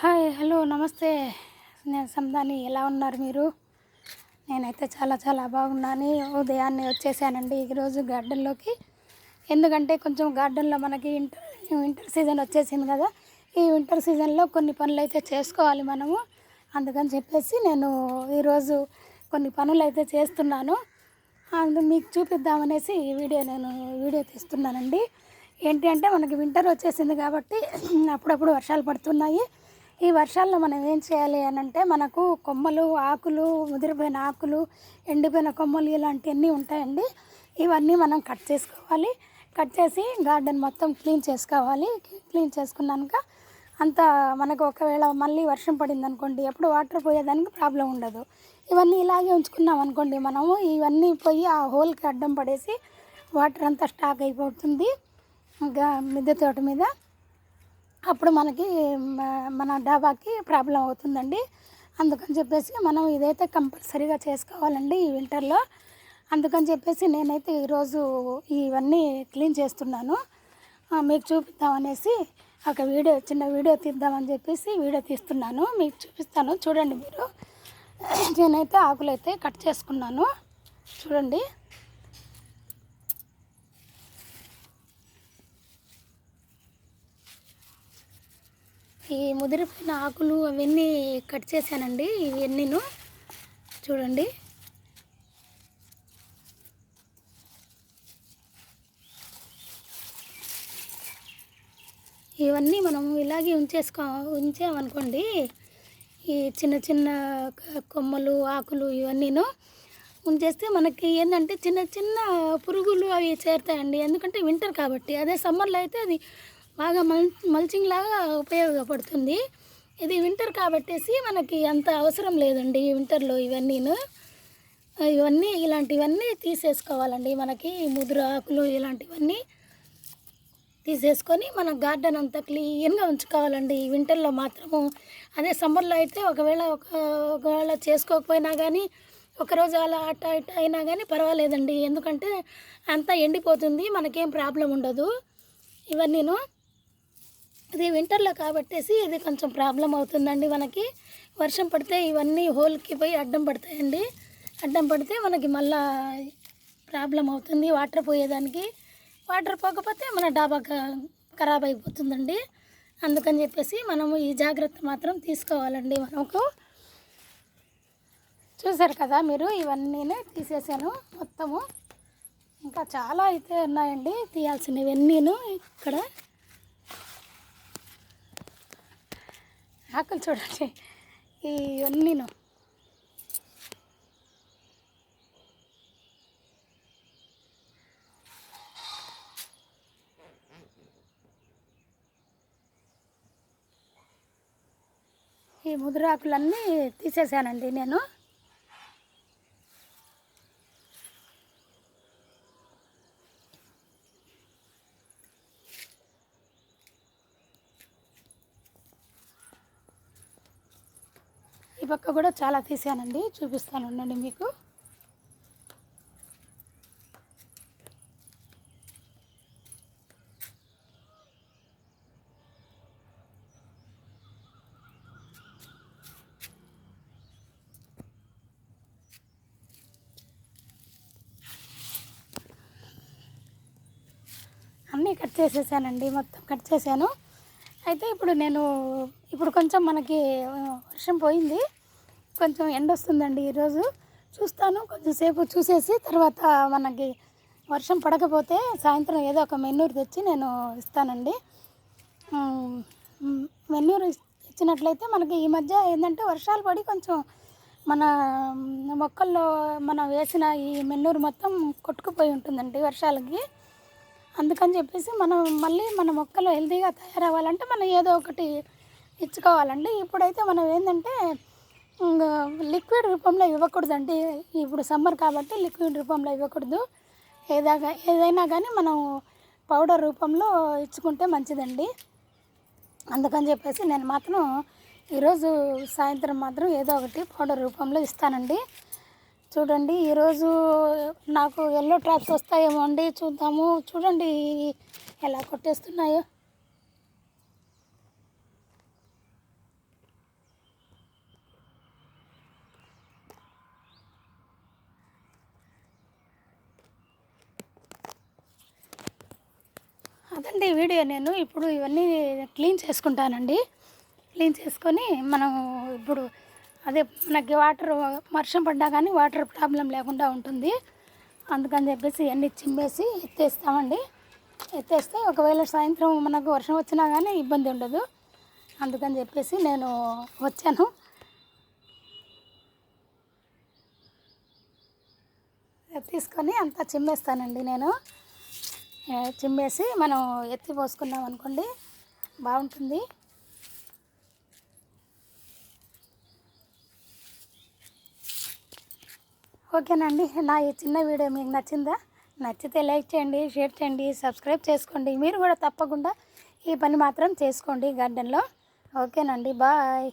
Hi hello నమస్తే. నేను సందాని ఎలా ఉన్నారు మీరు? నేనైతే చాలా చాలా బాగున్నాను. ఉదయాన్నే వచ్చేసానండి ఈరోజు గార్డెన్లోకి. ఎందుకంటే కొంచెం గార్డెన్లో మనకి ఇంటర్ వింటర్ సీజన్ వచ్చేసింది కదా. ఈ వింటర్ సీజన్లో కొన్ని పనులు అయితే చేసుకోవాలి మనము. అందుకని చెప్పేసి నేను ఈరోజు కొన్ని పనులు అయితే చేస్తున్నాను. అందు మీకు చూపిద్దామనేసి ఈ వీడియో నేను వీడియో తీస్తున్నానండి. ఏంటి అంటే మనకి వింటర్ వచ్చేసింది కాబట్టి అప్పుడప్పుడు వర్షాలు పడుతున్నాయి. ఈ వర్షాల్లో మనం ఏం చేయాలి అని అంటే మనకు కొమ్మలు ఆకులు ముదిరిపోయిన ఆకులు ఎండిపోయిన కొమ్మలు ఇలాంటివన్నీ ఉంటాయండి. ఇవన్నీ మనం కట్ చేసుకోవాలి. కట్ చేసి గార్డెన్ మొత్తం క్లీన్ చేసుకోవాలి. క్లీన్ చేసుకున్నాక అంత మనకు ఒకవేళ మళ్ళీ వర్షం పడింది అనుకోండి ఎప్పుడు వాటర్ పోయేదానికి ప్రాబ్లం ఉండదు. ఇవన్నీ ఇలాగే ఉంచుకున్నాం అనుకోండి మనము ఇవన్నీ పోయి ఆ హోల్కి అడ్డం పడేసి వాటర్ అంతా స్టాక్ అయిపోతుంది. ఇంకా మిద్దె తోట మీద అప్పుడు మనకి మన డాబాకి ప్రాబ్లం అవుతుందండి. అందుకని చెప్పేసి మనం ఇదైతే కంపల్సరీగా చేసుకోవాలండి ఈ వింటర్లో. అందుకని చెప్పేసి నేనైతే ఈరోజు ఇవన్నీ క్లీన్ చేస్తున్నాను. మీకు చూపిద్దామనేసి ఒక వీడియో చిన్న వీడియో తీద్దామని చెప్పేసి వీడియో తీస్తున్నాను. మీకు చూపిస్తాను. చూడండి మీరు. నేనైతే ఆకులైతే కట్ చేసుకున్నాను. చూడండి. ఈ ముదిరిపోయిన ఆకులు అవన్నీ కట్ చేశానండి ఇవన్నీను. చూడండి. ఇవన్నీ మనం ఇలాగే ఉంచేసుకో ఉంచామనుకోండి ఈ చిన్న చిన్న కొమ్మలు ఆకులు ఇవన్నీను ఉంచేస్తే మనకి ఏంటంటే చిన్న చిన్న పురుగులు అవి చేరుతాయండి. ఎందుకంటే వింటర్ కాబట్టి అదే సమ్మర్లో అయితే అది బాగా మల్ మల్చింగ్ లాగా ఉపయోగపడుతుంది. ఇది వింటర్ కాబట్టేసి మనకి అంత అవసరం లేదండి వింటర్లో ఇవన్నీను. ఇవన్నీ ఇలాంటివన్నీ తీసేసుకోవాలండి మనకి ముదురు ఆకులు ఇలాంటివన్నీ తీసేసుకొని మన గార్డెన్ అంతా క్లీన్గా ఉంచుకోవాలండి. ఈ వింటర్లో మాత్రము అదే సమ్మర్లో అయితే ఒకవేళ ఒక ఒకవేళ చేసుకోకపోయినా కానీ ఒకరోజు అలా అట్ట ఇట్ట అయినా కానీ పర్వాలేదండి. ఎందుకంటే అంతా ఎండిపోతుంది మనకేం ప్రాబ్లం ఉండదు. ఇవన్నీను ఇది వింటర్లో కాబట్టేసి ఇది కొంచెం ప్రాబ్లం అవుతుందండి మనకి. వర్షం పడితే ఇవన్నీ హోల్కి పోయి అడ్డం పడతాయండి. అడ్డం పడితే మనకి మళ్ళా ప్రాబ్లం అవుతుంది వాటర్ పోయేదానికి. వాటర్ పోకపోతే మన డాబా ఖరాబ్ అయిపోతుందండి. అందుకని చెప్పేసి మనము ఈ జాగ్రత్త మాత్రం తీసుకోవాలండి మనకు. చూసారు కదా మీరు ఇవన్నీ తీసేసాను మొత్తము. ఇంకా చాలా అయితే ఉన్నాయండి తీయాల్సినవి అన్నీను ఇక్కడ. ఆకులు చూడండి. ఇవన్నీను. ఈ ముదురాకులన్నీ తీసేసానండి నేను. పక్క కూడా చాలా తీసానండి. చూపిస్తాను ఉండండి మీకు. అన్నీ కట్ చేసేసానండి. మొత్తం కట్ చేశాను. అయితే ఇప్పుడు నేను ఇప్పుడు కొంచెం మనకి వర్షం పోయింది. కొంచెం ఎండ వస్తుందండి ఈరోజు. చూస్తాను కొంచెంసేపు చూసేసి తర్వాత మనకి వర్షం పడకపోతే సాయంత్రం ఏదో ఒక మెన్నూరు తెచ్చి నేను ఇస్తానండి. మెన్నూరు ఇచ్చినట్లయితే మనకి ఈ మధ్య ఏంటంటే వర్షాలు పడి కొంచెం మన మొక్కల్లో మనం వేసిన ఈ మెన్నూరు మొత్తం కొట్టుకుపోయి ఉంటుందండి వర్షాలకి. అందుకని చెప్పేసి మనం మళ్ళీ మన మొక్కలు హెల్తీగా తయారవ్వాలంటే మనం ఏదో ఒకటి ఇచ్చుకోవాలండి. ఇప్పుడైతే మనం ఏంటంటే ఇంకా లిక్విడ్ రూపంలో ఇవ్వకూడదండి. ఇప్పుడు సమ్మర్ కాబట్టి లిక్విడ్ రూపంలో ఇవ్వకూడదు. ఏదాగా ఏదైనా కానీ మనం పౌడర్ రూపంలో ఇచ్చుకుంటే మంచిదండి. అందుకని చెప్పేసి నేను మాత్రం ఈరోజు సాయంత్రం మాత్రం ఏదో ఒకటి పౌడర్ రూపంలో ఇస్తానండి. చూడండి ఈరోజు నాకు ఎల్లో ట్రాప్స్ వస్తాయేమో అండి. చూద్దాము. చూడండి ఎలా కొట్టేస్తున్నాయో. అదండి వీడియో నేను ఇప్పుడు ఇవన్నీ క్లీన్ చేసుకుంటానండి. క్లీన్ చేసుకొని మనం ఇప్పుడు అదే మనకి వాటర్ వర్షం పడ్డా కానీ వాటర్ ప్రాబ్లం లేకుండా ఉంటుంది. అందుకని చెప్పేసి ఇవన్నీ చిమ్మేసి ఎత్తేస్తామండి. ఎత్తేస్తే ఒకవేళ సాయంత్రం మనకు వర్షం వచ్చినా కానీ ఇబ్బంది ఉండదు. అందుకని చెప్పేసి నేను వచ్చాను. తీసుకొని అంతా చిమ్మేస్తానండి నేను. చిమ్మేసి మనం ఎత్తి పోసుకుందాం అనుకోండి బాగుంటుంది. ఓకేనండి నా ఈ చిన్న వీడియో మీకు నచ్చిందా? నచ్చితే లైక్ చేయండి షేర్ చేయండి సబ్స్క్రైబ్ చేసుకోండి. మీరు కూడా తప్పకుండా ఈ పని మాత్రం చేసుకోండి గార్డెన్లో. ఓకేనండి బాయ్.